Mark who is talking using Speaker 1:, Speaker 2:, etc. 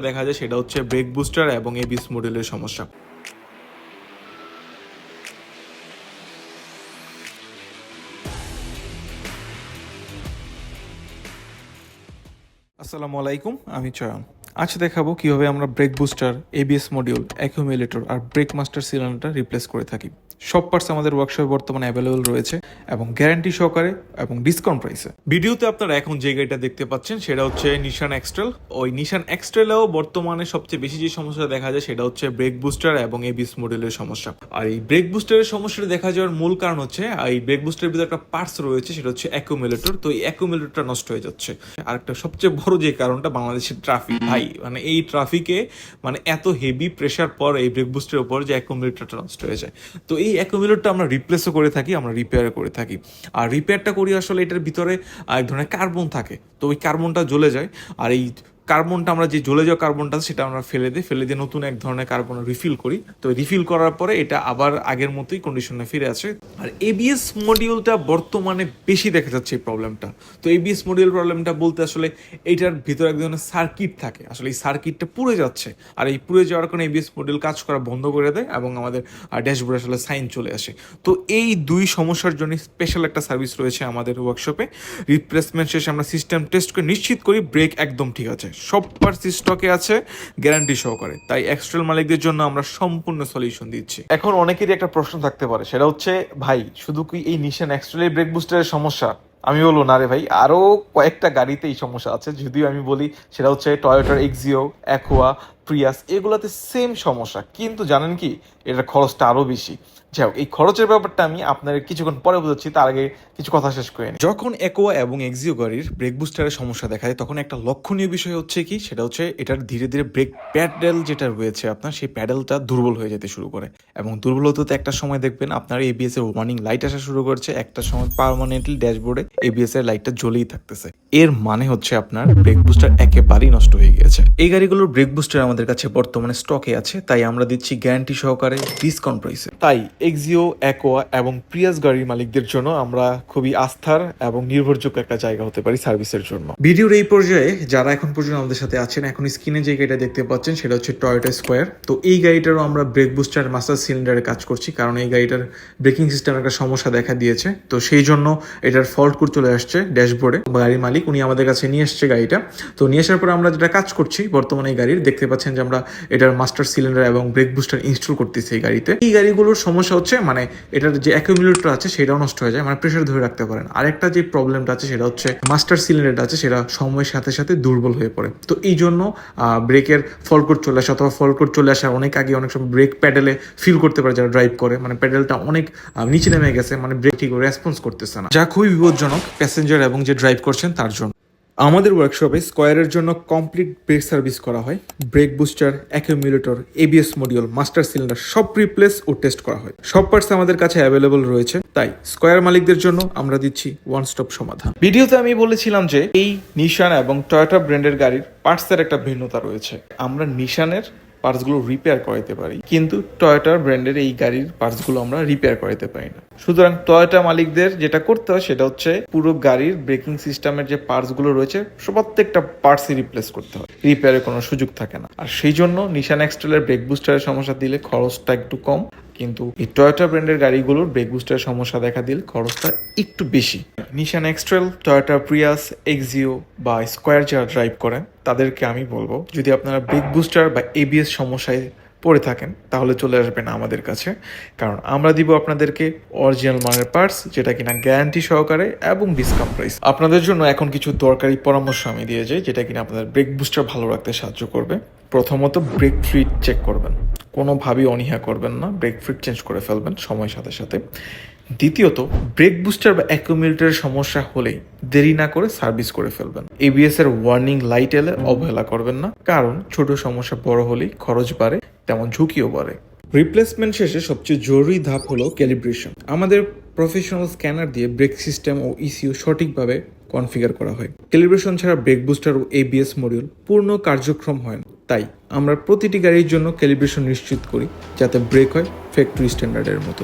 Speaker 1: দেখা যায় সেটা হচ্ছে ব্রেক বুস্টার এবং এবিএস মডেলের সমস্যা। আসসালামু আলাইকুম আমি চয়ন। আজ দেখাবো কীভাবে আমরা brake booster ABS module accumulator আর ব্রেক মাস্টার সিলিন্ডারটা রিপ্লেস করে থাকি। সব পার্টস আমাদের ওয়ার্কশপে বর্তমানে অ্যাভেলেবল রয়েছে এবং গ্যারান্টি সহকারে এবং ডিসকাউন্ট প্রাইসে ভিডিওতে আপনারা এখন যে গাড়িটা দেখতে পাচ্ছেন, সেটা হচ্ছে নিশান এক্সট্রেল ওই নিশান এক্সট্রেলেও বর্তমানে সবচেয়ে বেশি যে সমস্যা দেখা যায়, সেটা হচ্ছে ব্রেক বুস্টার এবং এবিএস মডেলের সমস্যা। আর এই ব্রেক বুস্টারের সমস্যাটা দেখা যাওয়ার মূল কারণ হচ্ছে এই ব্রেক বুস্টারের ভিতরে একটা পার্টস রয়েছে, সেটা হচ্ছে অ্যাকুমুলেটর তো এই অ্যাকুমুলেটরটা নষ্ট হয়ে যাচ্ছে। আর একটা সবচেয়ে বড় যে কারণটা বাংলাদেশের ট্রাফিক ভাই মানে এই ট্রাফিকে মানে এত হেভি প্রেশার পর এই ব্রেক বুস্টের উপর যে অ্যাকুমুলেটরটা নষ্ট হয়ে যায়। তো এই অ্যাকুমুলেটরটা আমরা রিপ্লেসও করে থাকি, আমরা রিপেয়ার করে থাকি। আর রিপেয়ারটা করি আসলে এটার ভিতরে এক ধরনের কার্বন থাকে। তো ওই কার্বনটা জ্বলে যায়। আর এই কার্বনটা আমরা যে জ্বলে যাওয়া কার্বনটা সেটা আমরা ফেলে দিই। ফেলে দিয়ে নতুন এক ধরনের কার্বন রিফিল করি। তো রিফিল করার পরে এটা আবার আগের মতোই কন্ডিশনে ফিরে আসে। আর এবিএস মডিউলটা বর্তমানে বেশি দেখা যাচ্ছে এই প্রবলেমটা তো এবিএস মডিউল প্রবলেমটা বলতে আসলে এইটার ভিতরে এক ধরনের সার্কিট থাকে। আসলে এই সার্কিটটা পুড়ে যাচ্ছে। আর এই পুড়ে যাওয়ার কারণে এবিএস মডিউল কাজ করা বন্ধ করে দেয় এবং আমাদের ড্যাশবোর্ডে আসলে সাইন চলে আসে। তো এই দুই সমস্যার জন্য স্পেশাল একটা সার্ভিস রয়েছে আমাদের ওয়ার্কশপে রিপ্লেসমেন্ট শেষে আমরা সিস্টেম টেস্ট করে নিশ্চিত করি ব্রেক একদম ঠিক আছে। সব পার্টস স্টকে আছে গ্যারান্টি সহকারে তাই এক্সট্রাল মালিকদের জন্য আমরা সম্পূর্ণ সলিউশন দিচ্ছি। এখন অনেকেরই একটা প্রশ্ন থাকতে পারে, সেটা হচ্ছে, ভাই, শুধু কি এই নিশান এক্সট্রাল ব্রেক বুস্টারের সমস্যা? আমি বলব, না রে ভাই আরও কয়েকটা গাড়িতে এই সমস্যা আছে। যদিও আমি বলি, সেটা হচ্ছে টয়োটার এক্সিও অ্যাকোয়া প্রিয়াস এগুলোতে সেম সমস্যা। কিন্তু জানেন কি, এটার খরচটা আরও বেশি। যাই হোক, এই খরচের ব্যাপারটা আমি আপনার কিছুক্ষণ পরে বোঝাচ্ছি, তার আগে কিছু কথা শেষ করে যখন একোয়া এবং এক্সিও গাড়ির ব্রেক বুস্টারের সমস্যা দেখা যায় তখন একটা লক্ষণীয় বিষয় হচ্ছে কি, সেটা হচ্ছে এটার ধীরে ধীরে ব্রেক প্যাডেল যেটা রয়েছে আপনার, সেই প্যাডেলটা দুর্বল হয়ে যেতে শুরু করে। এবং দুর্বল হতে হতে একটা সময় দেখবেন, আপনার এবিএস এর ওয়ার্নিং লাইট আসা শুরু করছে, একটা সময় পার্মানেন্টলি ড্যাশবোর্ডে এবিএস এর লাইটটা জ্বলেই থাকতেছে। এর মানে হচ্ছে আপনার ব্রেক বুস্টার একেবারেই নষ্ট হয়ে গিয়েছে। এই গাড়িগুলোর ব্রেক বুস্টার আমাদের কাছে বর্তমানে স্টকে আছে তাই আমরা দিচ্ছি গ্যারান্টি সহকারে ডিসকাউন্ট প্রাইসে তাই এক্সিও অ্যাকোয়া এবং প্রিয়াস গাড়ির মালিকদের জন্য আমরা খুবই আস্থার এবং নির্ভরযোগ্য একটা জায়গা হতে পারি সার্ভিসের জন্য। ভিডিওর এই পর্যায়ে যারা এখন পর্যন্ত আমাদের সাথে আছেন এখন স্ক্রিনে যে গাড়িটা দেখতে পাচ্ছেন সেটা হচ্ছে টয়োটা স্কোয়ার তো এই গাড়িটারও আমরা ব্রেক বুস্টার মাস্টার সিলিন্ডারে কাজ করছি কারণ এই গাড়িটার ব্রেকিং সিস্টেম একটা সমস্যা দেখা দিয়েছে। তো সেই জন্য এটার ফল্ট করে চলে আসছে ড্যাশবোর্ডে গাড়ির মালিক উনি আমাদের কাছে নিয়ে এসছে গাড়িটা। তো নিয়ে আসার পর আমরা যেটা কাজ করছি বর্তমানে এই গাড়ির দেখতে পাচ্ছেন যে আমরা এটার মাস্টার সিলিন্ডার এবং ব্রেক বুস্টার ইনস্টল করতেছি এই গাড়িতে। এই গাড়িগুলোর সমস্যা হচ্ছে মানে এটার যে অ্যাকুমুলেটর আছে সেটাও নষ্ট হয়ে যায় মানে প্রেশার ধরে রাখতে পারেন আরেকটা যে প্রবলেমটা আছে সেটা হচ্ছে মাস্টার সিলিন্ডারটা আছে, সেটা সময়ের সাথে সাথে দুর্বল হয়ে পড়ে। তো এই জন্য ব্রেকের ফল কোড চলে আসে, অথবা ফল কোড চলে আসে অনেক আগে অনেক সময় ব্রেক প্যাডেলে ফিল করতে পারে যারা ড্রাইভ করে মানে প্যাডেলটা অনেক নিচে নেমে গেছে মানে ব্রেক ঠিক রেসপন্স করতেছে না। যা খুবই বিপজ্জনক প্যাসেঞ্জার এবং যে ড্রাইভ করছেন তার জন্য। আমাদের ওয়ার্কশপে স্কোয়ারের জন্য কমপ্লিট ব্রেক সার্ভিস করা হয় brake booster accumulator ABS module master cylinder সব রিপ্লেস ও টেস্ট করা হয়। সব পার্টস আমাদের কাছে অ্যাভেলেবল রয়েছে। তাই স্কোয়ার মালিকদের জন্য আমরা দিচ্ছি ওয়ান স্টপ সমাধান। ভিডিওতে আমি বলেছিলাম যে এই নিশান এবং টয়োটা ব্র্যান্ডের গাড়ির পার্টসের একটা ভিন্নতা রয়েছে। আমরা নিশানের পার্টসগুলো রিপেয়ার করাইতে পারি, কিন্তু টয়োটার ব্র্যান্ডের এই গাড়ির পার্টসগুলো আমরা রিপেয়ার করাইতে পারি না। সুতরাং টয়োটা মালিকদের যেটা করতে হয় সেটা হচ্ছে পুরো গাড়ির ব্রেকিং সিস্টেমের যে পার্টসগুলো রয়েছে, প্রত্যেকটা পার্টসই রিপ্লেস করতে হয়। রিপেয়ারের কোনো সুযোগ থাকে না। আর সেই জন্য নিশান এক্সটেলের ব্রেক বুস্টারের সমস্যা দিলে খরচটা একটু কম, কিন্তু এই টয়োটা ব্র্যান্ডের গাড়িগুলোর ব্রেক বুস্টারের সমস্যা দেখা দিলে খরচটা একটু বেশি। Nissan X Trail Toyota Prius Axio বা স্কোয়ার যারা ড্রাইভ করেন তাদেরকে আমি বলব, যদি আপনারা ব্রেক বুস্টার বা এবিএস সমস্যায় পড়ে থাকেন, তাহলে চলে আসবেন আমাদের কাছে। কারণ আমরা দিব আপনাদেরকে অরিজিনাল মানের পার্টস যেটা কিনা গ্যারান্টি সহকারে এবং ডিসকাউন্ট প্রাইস আপনাদের জন্য এখন কিছু দরকারি পরামর্শ আমি দিয়ে যাই, যেটা কিনা আপনাদের ব্রেক বুস্টার ভালো রাখতে সাহায্য করবে। প্রথমত ব্রেক ফ্লুইড চেক করবেন। কোনোভাবেই অনীহা করবেন না ব্রেক ফ্লুইড চেঞ্জ করে ফেলবেন সময়ের সাথে সাথে। দ্বিতীয়ত ব্রেক বুস্টার বা অ্যাকুমুলেটরের সমস্যা হলেই দেরি না করে সার্ভিস করে ফেলবেন। এবিএস এর ওয়ার্নিং লাইট এলে অবহেলা করবেন না, কারণ ছোট সমস্যা বড় হলেই খরচ বাড়ে, তেমন ঝুঁকিও বাড়ে। রিপ্লেসমেন্ট শেষে সবচেয়ে জরুরি ধাপ হলো ক্যালিব্রেশন আমাদের প্রফেশনাল স্ক্যানার দিয়ে ব্রেক সিস্টেম ও ইসিও সঠিকভাবে কনফিগার করা হয়। ক্যালিব্রেশন ছাড়া ব্রেক বুস্টার ও এবিএস মডিউল পূর্ণ কার্যক্রম হয় না। তাই আমরা প্রতিটি গাড়ির জন্য ক্যালিব্রেশন নিশ্চিত করি, যাতে ব্রেক হয় ফ্যাক্টরি স্ট্যান্ডার্ডের মতো।